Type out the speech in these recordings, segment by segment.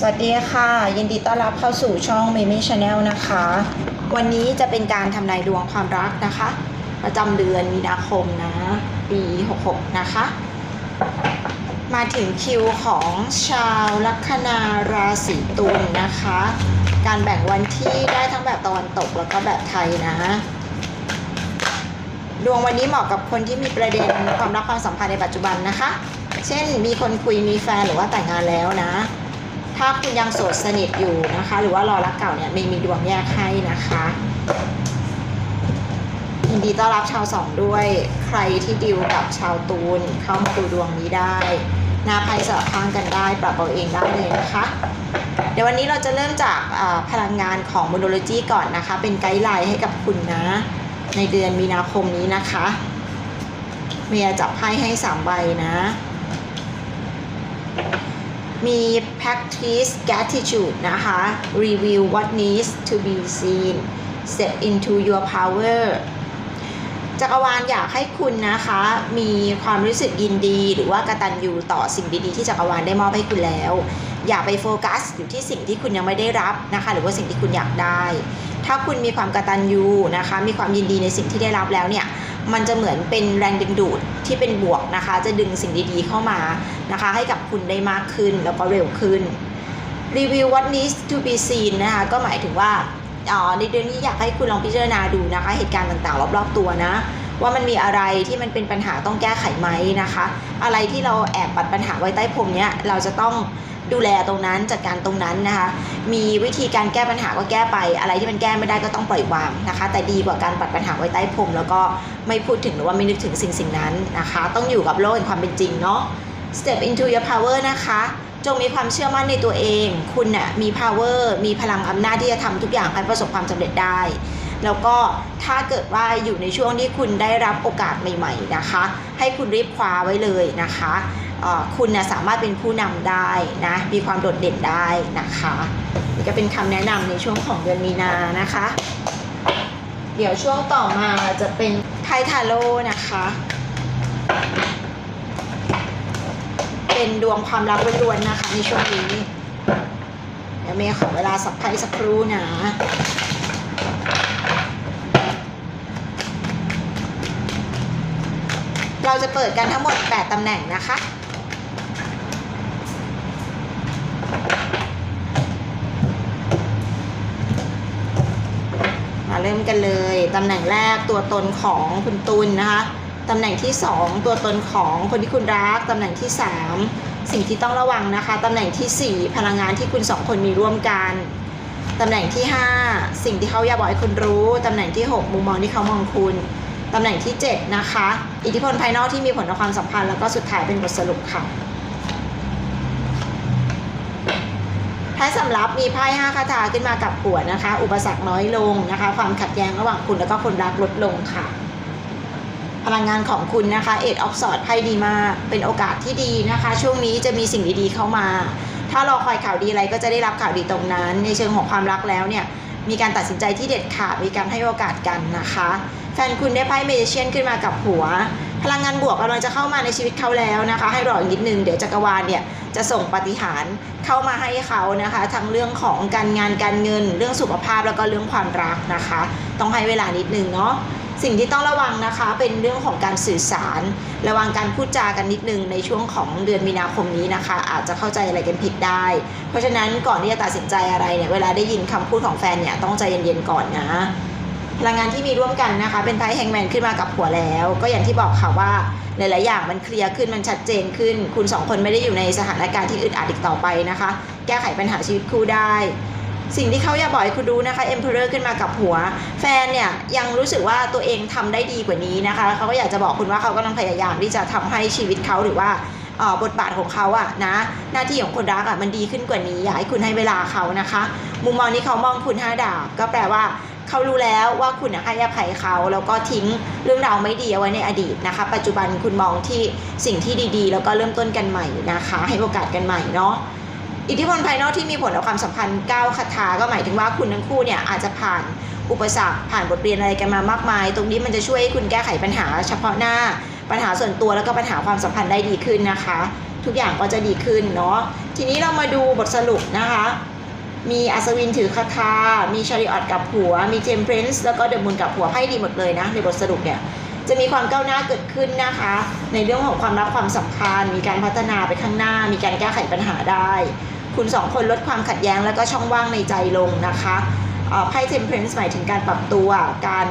สวัสดีค่ะ ยินดีต้อนรับเข้าสู่ช่อง m ม m ช Channel นะคะ วันนี้จะเป็นการทำนายดวงความรักนะคะ ประจำเดือนมีนาคมนะ ปี 66 นะคะ มาถึงคิวของชาวลัคนาราศีตุลนะคะ การแบ่งวันที่ได้ทั้งแบบตะวันตกแล้วก็แบบไทยนะ ดวงวันนี้เหมาะกับคนที่มีประเด็นความรักความสัมพันธ์ในปัจจุบันนะคะ เช่นมีคนคุยมีแฟนหรือว่าแต่งงานแล้วนะ ถ้าคุณยังโสดสนิทอยู่นะคะ หรือว่ารอรักเก่าเนี่ยมีมีดวงแยกให้นะคะยินดีต้อนรับชาวสองด้วยใครที่ดิวกับชาวตูนเข้ามาดูดวงนี้ได้นาภัยสลับข้างกันได้ ปรับเอาเองได้เลยนะคะ เดี๋ยววันนี้เราจะเริ่มจากพลังงานของ m o n o l o g y ก่อนนะคะ เป็นไกด์ไลน์ให้กับคุณนะ ในเดือนมีนาคมนี้นะคะ เมียจับไพ่ให้สามใบนะ มี practice gratitude นะคะ review what needs to be seen step into your power จักรวาลอยากให้คุณนะคะ มีความรู้สึกยินดีหรือว่ากระตัญญูต่อสิ่งดีๆที่จักรวาลได้มอบให้คุณแล้ว อย่าไปโฟกัสอยู่ที่สิ่งที่คุณยังไม่ได้รับนะคะ หรือว่าสิ่งที่คุณอยากได้ ถ้าคุณมีความกระตัญญูนะคะ มีความยินดีในสิ่งที่ได้รับแล้วเนี่ยมันจะเหมือนเป็นแรงดึงดูดที่เป็นบวกนะคะ จะดึงสิ่งดีๆเข้ามา นะคะ ให้กับคุณได้มากขึ้นแล้วก็เร็วขึ้นรีวิว what needs to be seen นะคะก็หมายถึงว่าอ๋อในเดือนนี้อยากให้คุณลองพิจารณาดูนะคะ เหตุการณ์ต่างๆ รอบๆตัวนะ ว่ามันมีอะไรที่มันเป็นปัญหาต้องแก้ไขไหมนะคะ อะไรที่เราแอบปัดปัญหาไว้ใต้พรมเนี้ยเราจะต้องดูแลตรงนั้นจัดการตรงนั้นนะคะ มีวิธีการแก้ปัญหาก็แก้ไป อะไรที่มันแก้ไม่ได้ก็ต้องปล่อยวางนะคะ แต่ดีกว่าการปัดปัญหาไว้ใต้พรมแล้วก็ไม่พูดถึงหรือว่าไม่นึกถึงสิ่งสิ่งนั้นนะคะ ต้องอยู่กับโลกแห่งความเป็นจริงเนาะ step into your power นะคะ จงมีความเชื่อมั่นในตัวเอง คุณน่ะมี power มีพลังอำนาจที่จะทำทุกอย่างให้ประสบความสำเร็จได้ แล้วก็ถ้าเกิดว่าอยู่ในช่วงที่คุณได้รับโอกาสใหม่ ๆ นะคะ ให้คุณรีบคว้าไว้เลยนะคะคุณนะสามารถเป็นผู้นำได้นะ มีความโดดเด่นได้นะคะนี่ก็เป็นคำแนะนำในช่วงของเดือนมีนานะคะ เดี๋ยวช่วงต่อมาจะเป็นไพ่ทาโร่นะคะ เป็นดวงความรักล้วนๆนะคะ ในช่วงนี้ เดี๋ยวเมย์ขอเวลาสักไพ่สักครู่นะเราจะเปิดกันทั้งหมด 8 ตำแหน่งนะคะ มาเริ่มกันเลย ตำแหน่งแรกตัวตนของคุณตุลนะคะ ตำแหน่งที่ 2 ตัวตนของคนที่คุณรัก ตำแหน่งที่ 3 สิ่งที่ต้องระวังนะคะ ตำแหน่งทีสี่4 พลังงานที่คุณสองคนมีร่วมกัน ตำแหน่งที่ 5 สิ่งที่เขาอยากบอกให้คุณรู้ ตำแหน่งที่ 6 มุมมองที่เขามองคุณ ตำแหน่งที่ 7 นะคะ อิทธิพลภายนอกที่มีผลต่อความสัมพันธ์ แล้วก็สุดท้ายเป็นบทสรุปค่ะไพ่สำรับมีไพ่5คาถาขึ้นมากับหัวนะคะ อุปสรรคน้อยลงนะคะ ความขัดแย้งระหว่างคุณแล้วก็คนรักลดลงค่ะ พลังงานของคุณนะคะเอ็ดออฟสอดไพ่ดีมาก เป็นโอกาสที่ดีนะคะ ช่วงนี้จะมีสิ่งดีๆเข้ามา ถ้ารอคอยข่าวดีอะไรก็จะได้รับข่าวดีตรงนั้น ในเชิงของความรักแล้วเนี่ยมีการตัดสินใจที่เด็ดขาดมีการให้โอกาสกันนะคะแฟนคุณได้ไพ่เมจิเชียนขึ้นมากับหัว พลังงานบวกกำลังจะเข้ามาในชีวิตเขาแล้วนะคะ ให้รออีกนิดนึงเดี๋ยวจักรวาลเนี่ยจะส่งปาฏิหารเข้ามาให้เขานะคะ ทั้งเรื่องของการงานการเงิน เรื่องสุขภาพแล้วก็เรื่องความรักนะคะ ต้องให้เวลานิดนึงเนาะ สิ่งที่ต้องระวังนะคะเป็นเรื่องของการสื่อสาร ระวังการพูดจากันนิดนึงในช่วงของเดือนมีนาคมนี้นะคะ อาจจะเข้าใจอะไรกันผิดได้ เพราะฉะนั้นก่อนที่จะตัดสินใจอะไรเนี่ยเวลาได้ยินคำพูดของแฟนเนี่ยต้องใจเย็นๆก่อนนะพลังงานที่มีร่วมกันนะคะ เป็นไพ่แฮงแมนขึ้นมากับหัวแล้ว ก็อย่างที่บอกค่ะว่าหลายๆอย่างมันเคลียร์ขึ้นมันชัดเจนขึ้น คุณสองคนไม่ได้อยู่ในสถานการณ์ที่อึดอัดอีกต่อไปนะคะ แก้ไขปัญหาชีวิตคู่ได้ สิ่งที่เขาอยากบอกให้คุณรู้นะคะ Emperor ขึ้นมากับหัว แฟนเนี่ยยังรู้สึกว่าตัวเองทำได้ดีกว่านี้นะคะเขาก็อยากจะบอกคุณว่าเขากำลังพยายามที่จะทำให้ชีวิตเขาหรือว่าบทบาทของเขาอะนะ หน้าที่ของคนรักอะมันดีขึ้นกว่านี้อยากให้คุณให้เวลาเขานะคะ มุมมองที่เขามองคุณห้าดาบก็แปลว่าเขารู้แล้วว่าคุณให้อภัยเขาแล้วก็ทิ้งเรื่องราวไม่ดีเอาไว้ในอดีตนะคะ ปัจจุบันคุณมองที่สิ่งที่ดีๆ แล้วก็เริ่มต้นกันใหม่นะคะ ให้โอกาสกันใหม่เนาะ อิทธิพลภายนอกที่มีผลต่อความสัมพันธ์9คาถาก็หมายถึงว่าคุณทั้งคู่เนี่ยอาจจะผ่านอุปสรรคผ่านบทเรียนอะไรกันมามากมาย ตรงนี้มันจะช่วยให้คุณแก้ไขปัญหา เฉพาะหน้าปัญหาส่วนตัวแล้วก็ปัญหาความสัมพันธ์ได้ดีขึ้นนะคะ ทุกอย่างก็จะดีขึ้นเนาะทีนี้เรามาดูบทสรุปนะคะ มีอัศวินถือคาถามีชาริออตกับหัว มีเจมเพรนซ์แล้วก็เดอะมูนกับหัวไพ่ดีหมดเลยนะในบทสรุปเนี่ยจะมีความก้าวหน้าเกิดขึ้นนะคะ ในเรื่องของความรักความสัมพันธ์ มีการพัฒนาไปข้างหน้า มีการแก้ไขปัญหาได้ คุณสองคนลดความขัดแย้งแล้วก็ช่องว่างในใจลงนะคะไพ่เทมเพลนซ์หมายถึงการปรับตัว การ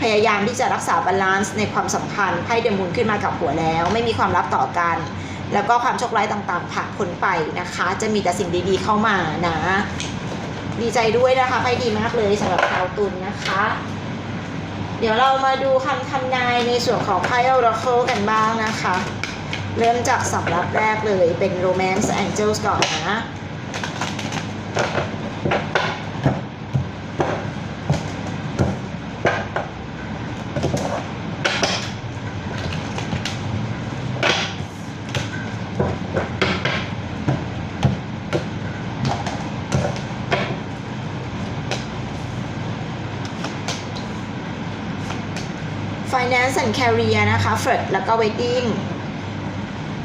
พยายามที่จะรักษาบาลานซ์ในความสัมพันธ์ไพ่เดมูนขึ้นมากับหัวแล้ว ไม่มีความลับต่อกัน แล้วก็ความโชคร้ายต่างๆผ่านพ้นไปนะคะ จะมีแต่สิ่งดีๆเข้ามานะ ดีใจด้วยนะคะไพ่ดีมากเลยสำหรับชาวตุลนะคะ เดี๋ยวเรามาดูคำทำนายในส่วนของไพ่ Oracle กันบ้างนะคะ เริ่มจากสำรับแรกเลยเป็น Romance Angels ก่อนนะ Finance and Career นะคะ f r e d แล้วก็ Wedding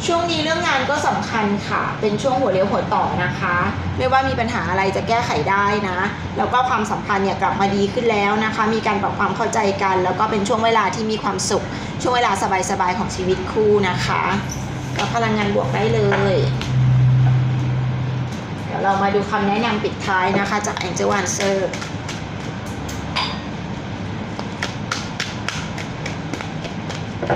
ช่วงนี้เรื่องงานก็สำคัญค่ะ เป็นช่วงหัวเลี้ยวหัวต่อนะคะ ไม่ว่ามีปัญหาอะไรจะแก้ไขได้นะ แล้วก็ความสัมพันธ์เนี่ยกลับมาดีขึ้นแล้วนะคะ มีการปรับความเข้าใจกัน แล้วก็เป็นช่วงเวลาที่มีความสุข ช่วงเวลาสบายๆของชีวิตคู่นะคะแล้วพลังงานบวกได้เลย เดี๋ยวเรามาดูคำแนะนำปิดท้ายนะคะ จาก Angel Answer ไพ่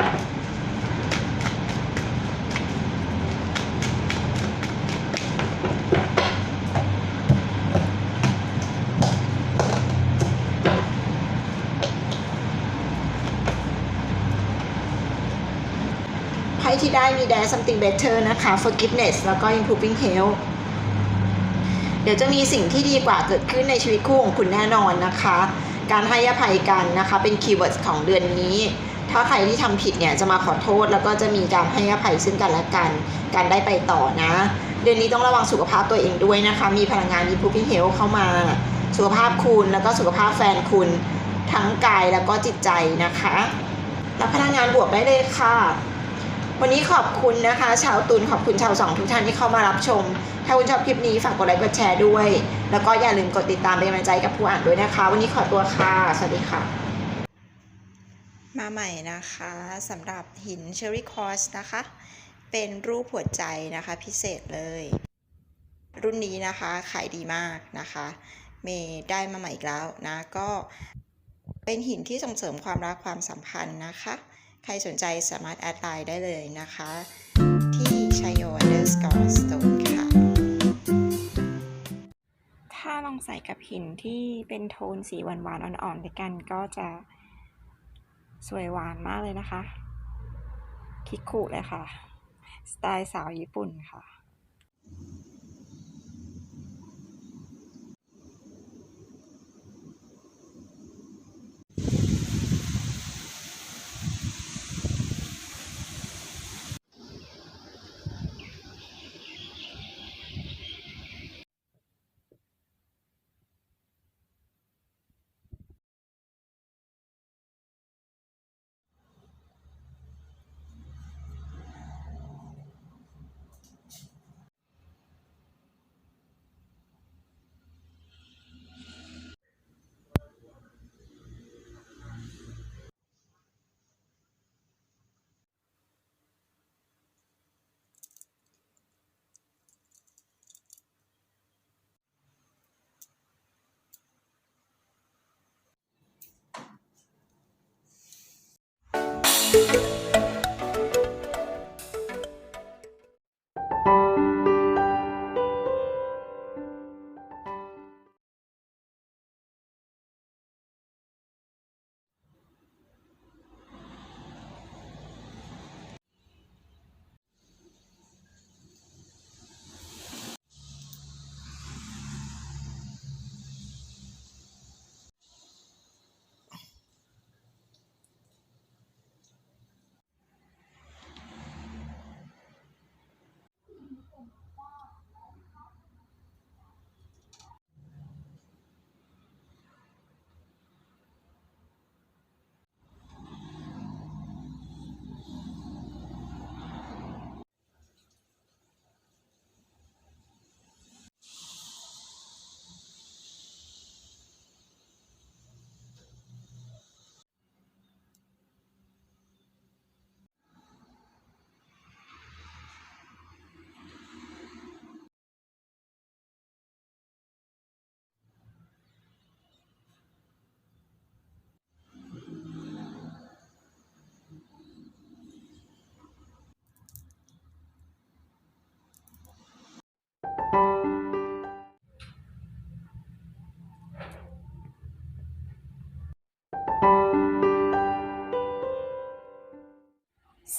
ที่ได้มี Dare something better นะคะ forgiveness แล้วก็ improving health เดี๋ยวจะมีสิ่งที่ดีกว่าเกิดขึ้นในชีวิตคู่ของคุณแน่นอนนะคะ การให้อภัยกันนะคะ เป็นคีย์เวิร์ดของเดือนนี้ ถ้าใครที่ทำผิดเนี่ยจะมาขอโทษแล้วก็จะมีการให้อภัยซึ่งกันและกัน การได้ไปต่อนะ เดือนนี้ต้องระวังสุขภาพตัวเองด้วยนะคะ มีพลังงาน improving health เข้ามา สุขภาพคุณแล้วก็สุขภาพแฟนคุณ ทั้งกายแล้วก็จิตใจนะคะ รับพลังงานบวกได้เลยค่ะ วันนี้ขอบคุณนะคะ ชาวตุลขอบคุณชาวสองทุกท่านที่เข้ามารับชม ถ้าคุณชอบคลิปนี้ฝากกดไลค์กดแชร์ด้วย แล้วก็อย่าลืมกดติดตามเป็นกำลังใจกับผู้อ่านด้วยนะคะ วันนี้ขอตัวค่ะ สวัสดีค่ะ มาใหม่นะคะสำหรับหินเชอรี่คอสนะคะ เป็นรูปหัวใจนะคะพิเศษเลย รุ่นนี้นะคะขายดีมากนะคะ เมย์ได้มาใหม่อีกแล้วนะก็เป็นหินที่ส่งเสริมความรักความสัมพันธ์นะคะ ใครสนใจสามารถแอดไลน์ได้เลยนะคะ ที่ชัยโย underscore stone ค่ะ ถ้าลองใส่กับหินที่เป็นโทนสีหวานๆอ่อนๆด้วยกันก็จะ สวยหวานมากเลยนะคะ คิกคุเลยค่ะ สไตล์สาวญี่ปุ่นค่ะ